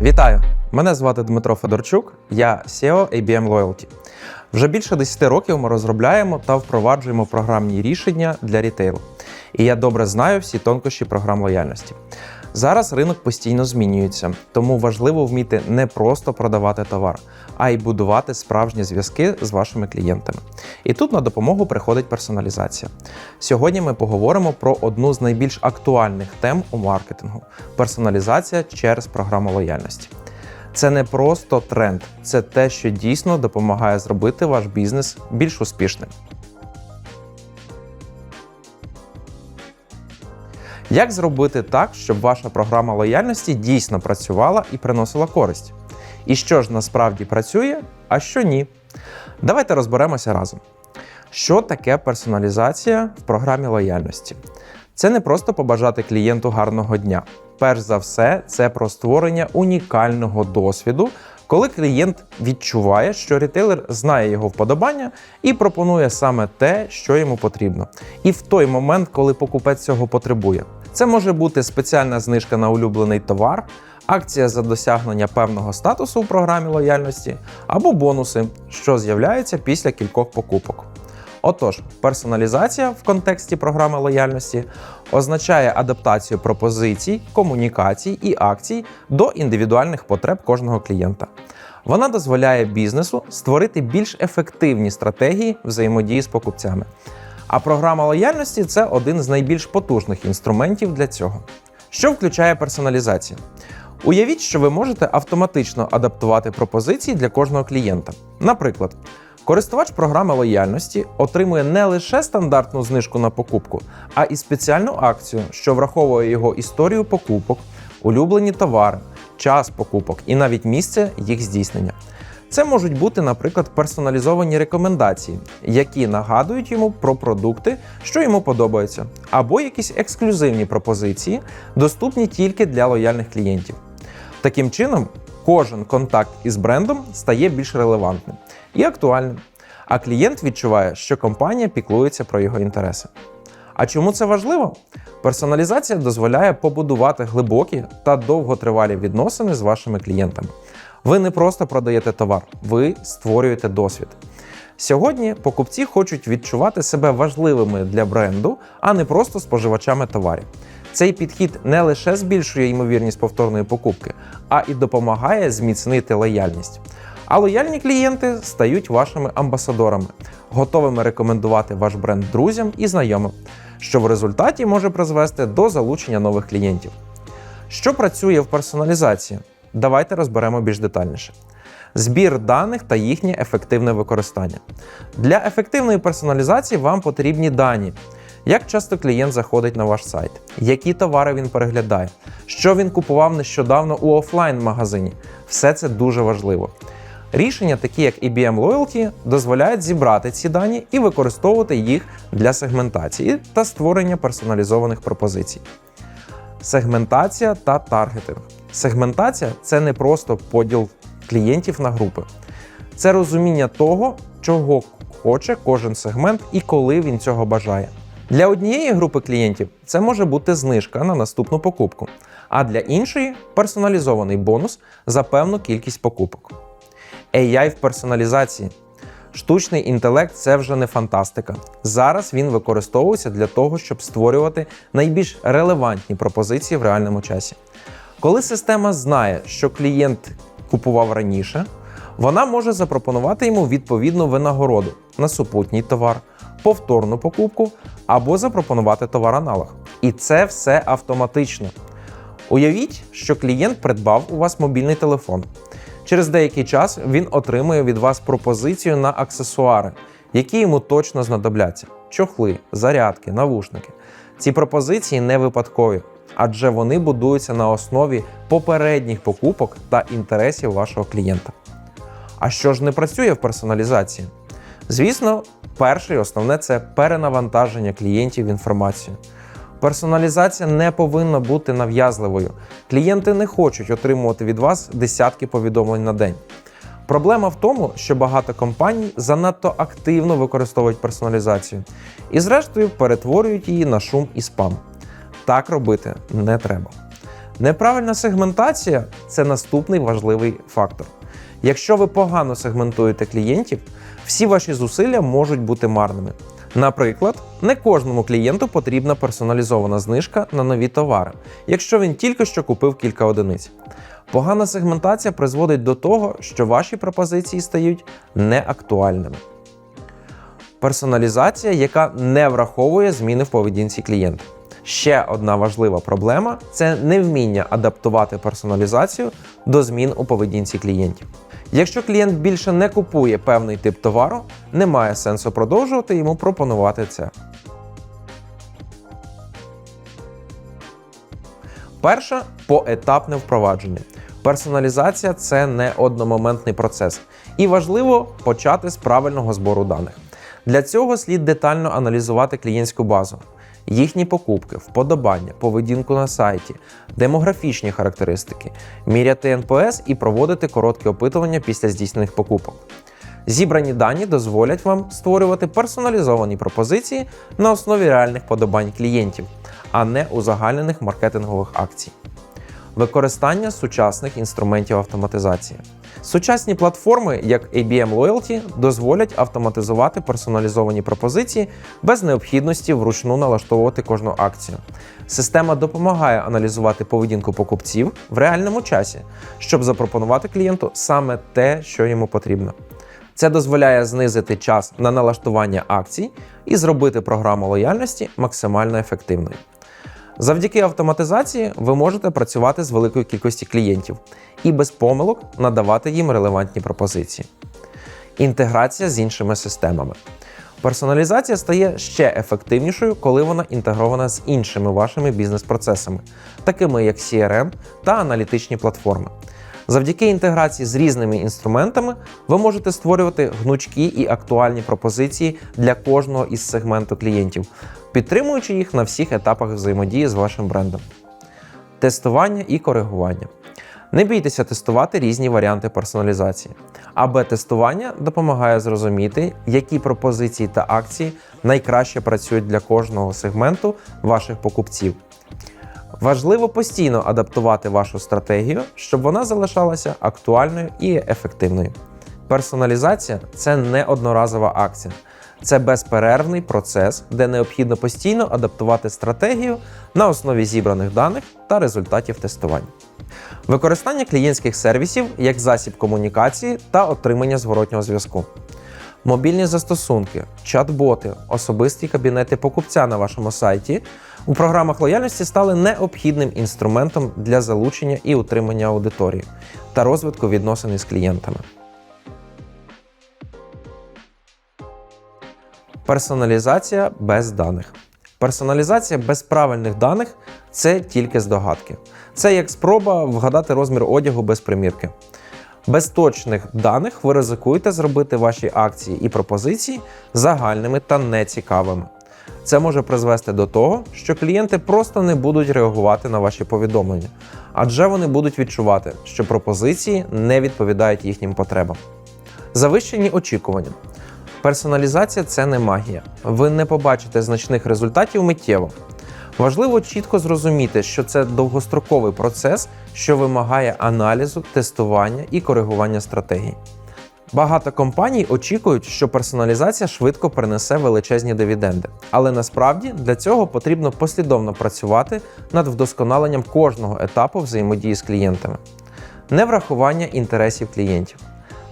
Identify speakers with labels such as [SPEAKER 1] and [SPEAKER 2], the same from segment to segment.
[SPEAKER 1] Вітаю! Мене звати Дмитро Федорчук, я SEO ABM Loyalty. Вже більше 10 років ми розробляємо та впроваджуємо програмні рішення для рітейлу. І я добре знаю всі тонкощі програм лояльності. Зараз ринок постійно змінюється, тому важливо вміти не просто продавати товар, а й будувати справжні зв'язки з вашими клієнтами. І тут на допомогу приходить персоналізація. Сьогодні ми поговоримо про одну з найбільш актуальних тем у маркетингу персоналізація через програму лояльності. Це не просто тренд, це те, що дійсно допомагає зробити ваш бізнес більш успішним. Як зробити так, щоб ваша програма лояльності дійсно працювала і приносила користь? І що ж насправді працює, а що ні? Давайте розберемося разом. Що таке персоналізація в програмі лояльності? Це не просто побажати клієнту гарного дня. Перш за все, це про створення унікального досвіду, коли клієнт відчуває, що рітейлер знає його вподобання і пропонує саме те, що йому потрібно. І в той момент, коли покупець цього потребує. Це може бути спеціальна знижка на улюблений товар, акція за досягнення певного статусу у програмі лояльності або бонуси, що з'являються після кількох покупок. Отож, персоналізація в контексті програми лояльності означає адаптацію пропозицій, комунікацій і акцій до індивідуальних потреб кожного клієнта. Вона дозволяє бізнесу створити більш ефективні стратегії взаємодії з покупцями. А програма лояльності це один з найбільш потужних інструментів для цього. Що включає персоналізація? Уявіть, що ви можете автоматично адаптувати пропозиції для кожного клієнта. Наприклад, користувач програми лояльності отримує не лише стандартну знижку на покупку, а і спеціальну акцію, що враховує його історію покупок, улюблені товари, час покупок і навіть місце їх здійснення. Це можуть бути, наприклад, персоналізовані рекомендації, які нагадують йому про продукти, що йому подобаються, або якісь ексклюзивні пропозиції, доступні тільки для лояльних клієнтів. Таким чином, кожен контакт із брендом стає більш релевантним і актуальним, а клієнт відчуває, що компанія піклується про його інтереси. А чому це важливо? Персоналізація дозволяє побудувати глибокі та довготривалі відносини з вашими клієнтами. Ви не просто продаєте товар, ви створюєте досвід. Сьогодні покупці хочуть відчувати себе важливими для бренду, а не просто споживачами товарів. Цей підхід не лише збільшує ймовірність повторної покупки, а і допомагає зміцнити лояльність. А лояльні клієнти стають вашими амбасадорами, готовими рекомендувати ваш бренд друзям і знайомим, що в результаті може призвести до залучення нових клієнтів. Що працює в персоналізації? Давайте розберемо більш детальніше. Збір даних та їхнє ефективне використання. Для ефективної персоналізації вам потрібні дані. Як часто клієнт заходить на ваш сайт, які товари він переглядає, що він купував нещодавно у офлайн-магазині. Все це дуже важливо. Рішення, такі як IBM Loyalty, дозволяють зібрати ці дані і використовувати їх для сегментації та створення персоналізованих пропозицій. Сегментація та таргетинг. Сегментація це не просто поділ клієнтів на групи, це розуміння того, чого хоче кожен сегмент і коли він цього бажає. Для однієї групи клієнтів це може бути знижка на наступну покупку, а для іншої персоналізований бонус за певну кількість покупок. AI в персоналізації. Штучний інтелект це вже не фантастика. Зараз він використовується для того, щоб створювати найбільш релевантні пропозиції в реальному часі. Коли система знає, що клієнт купував раніше, вона може запропонувати йому відповідну винагороду на супутній товар, повторну покупку або запропонувати товар-аналог. І це все автоматично. Уявіть, що клієнт придбав у вас мобільний телефон. Через деякий час він отримує від вас пропозицію на аксесуари, які йому точно знадобляться: чохли, зарядки, навушники. Ці пропозиції не випадкові, адже вони будуються на основі попередніх покупок та інтересів вашого клієнта. А що ж не працює в персоналізації? Звісно, перше і основне це перенавантаження клієнтів інформацією. Персоналізація не повинна бути нав'язливою. Клієнти не хочуть отримувати від вас десятки повідомлень на день. Проблема в тому, що багато компаній занадто активно використовують персоналізацію і, зрештою, перетворюють її на шум і спам. Так робити не треба. Неправильна сегментація це наступний важливий фактор. Якщо ви погано сегментуєте клієнтів, всі ваші зусилля можуть бути марними. Наприклад, не кожному клієнту потрібна персоналізована знижка на нові товари, якщо він тільки що купив кілька одиниць. Погана сегментація призводить до того, що ваші пропозиції стають неактуальними. Персоналізація, яка не враховує зміни в поведінці клієнта. Ще одна важлива проблема це невміння адаптувати персоналізацію до змін у поведінці клієнтів. Якщо клієнт більше не купує певний тип товару, немає сенсу продовжувати йому пропонувати це. Перше поетапне впровадження. Персоналізація це не одномоментний процес, і важливо почати з правильного збору даних. Для цього слід детально аналізувати клієнтську базу, їхні покупки, вподобання, поведінку на сайті, демографічні характеристики, міряти НПС і проводити короткі опитування після здійснених покупок. Зібрані дані дозволять вам створювати персоналізовані пропозиції на основі реальних подобань клієнтів, а не узагальнених маркетингових акцій. Використання сучасних інструментів автоматизації. Сучасні платформи, як ABM Loyalty, дозволять автоматизувати персоналізовані пропозиції без необхідності вручну налаштовувати кожну акцію. Система допомагає аналізувати поведінку покупців в реальному часі, щоб запропонувати клієнту саме те, що йому потрібно. Це дозволяє знизити час на налаштування акцій і зробити програму лояльності максимально ефективною. Завдяки автоматизації ви можете працювати з великою кількістю клієнтів і без помилок надавати їм релевантні пропозиції. Інтеграція з іншими системами. Персоналізація стає ще ефективнішою, коли вона інтегрована з іншими вашими бізнес-процесами, такими як CRM та аналітичні платформи. Завдяки інтеграції з різними інструментами ви можете створювати гнучкі і актуальні пропозиції для кожного із сегменту клієнтів, підтримуючи їх на всіх етапах взаємодії з вашим брендом. Тестування і коригування. Не бійтеся тестувати різні варіанти персоналізації. АБ тестування допомагає зрозуміти, які пропозиції та акції найкраще працюють для кожного сегменту ваших покупців. Важливо постійно адаптувати вашу стратегію, щоб вона залишалася актуальною і ефективною. Персоналізація це не одноразова акція, це безперервний процес, де необхідно постійно адаптувати стратегію на основі зібраних даних та результатів тестувань. Використання клієнтських сервісів як засіб комунікації та отримання зворотнього зв'язку. Мобільні застосунки, чат-боти, особисті кабінети покупця на вашому сайті у програмах лояльності стали необхідним інструментом для залучення і утримання аудиторії та розвитку відносин із клієнтами. Персоналізація без даних. Персоналізація без правильних даних це тільки здогадки. Це як спроба вгадати розмір одягу без примірки. Без точних даних ви ризикуєте зробити ваші акції і пропозиції загальними та нецікавими. Це може призвести до того, що клієнти просто не будуть реагувати на ваші повідомлення, адже вони будуть відчувати, що пропозиції не відповідають їхнім потребам. Завищені очікування. Персоналізація це не магія. Ви не побачите значних результатів миттєво. Важливо чітко зрозуміти, що це довгостроковий процес, що вимагає аналізу, тестування і коригування стратегій. Багато компаній очікують, що персоналізація швидко принесе величезні дивіденди, але насправді для цього потрібно послідовно працювати над вдосконаленням кожного етапу взаємодії з клієнтами, неврахування інтересів клієнтів.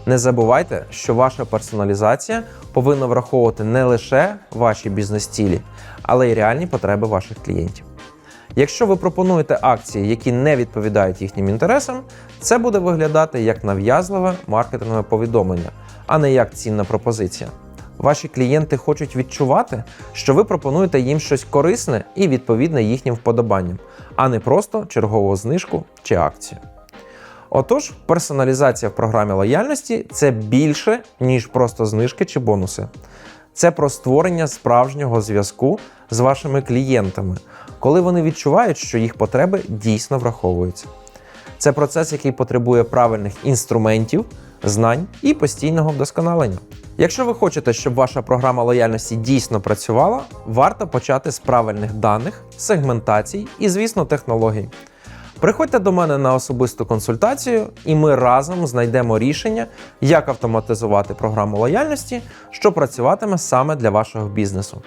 [SPEAKER 1] Не забувайте, що ваша персоналізація повинна враховувати не лише ваші бізнес-цілі, але й реальні потреби ваших клієнтів. Якщо ви пропонуєте акції, які не відповідають їхнім інтересам, це буде виглядати як нав'язливе маркетингове повідомлення, а не як цінна пропозиція. Ваші клієнти хочуть відчувати, що ви пропонуєте їм щось корисне і відповідне їхнім вподобанням, а не просто чергову знижку чи акцію. Отож, персоналізація в програмі лояльності це більше, ніж просто знижки чи бонуси. Це про створення справжнього зв'язку з вашими клієнтами, коли вони відчувають, що їх потреби дійсно враховуються. Це процес, який потребує правильних інструментів, знань і постійного вдосконалення. Якщо ви хочете, щоб ваша програма лояльності дійсно працювала, варто почати з правильних даних, сегментацій і, звісно, технологій. Приходьте до мене на особисту консультацію, і ми разом знайдемо рішення, як автоматизувати програму лояльності, що працюватиме саме для вашого бізнесу.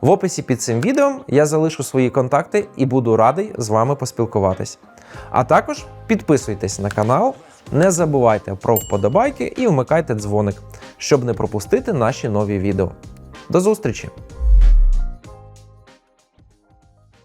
[SPEAKER 1] В описі під цим відео я залишу свої контакти і буду радий з вами поспілкуватись. А також підписуйтесь на канал, не забувайте про вподобайки і вмикайте дзвоник, щоб не пропустити наші нові відео. До зустрічі!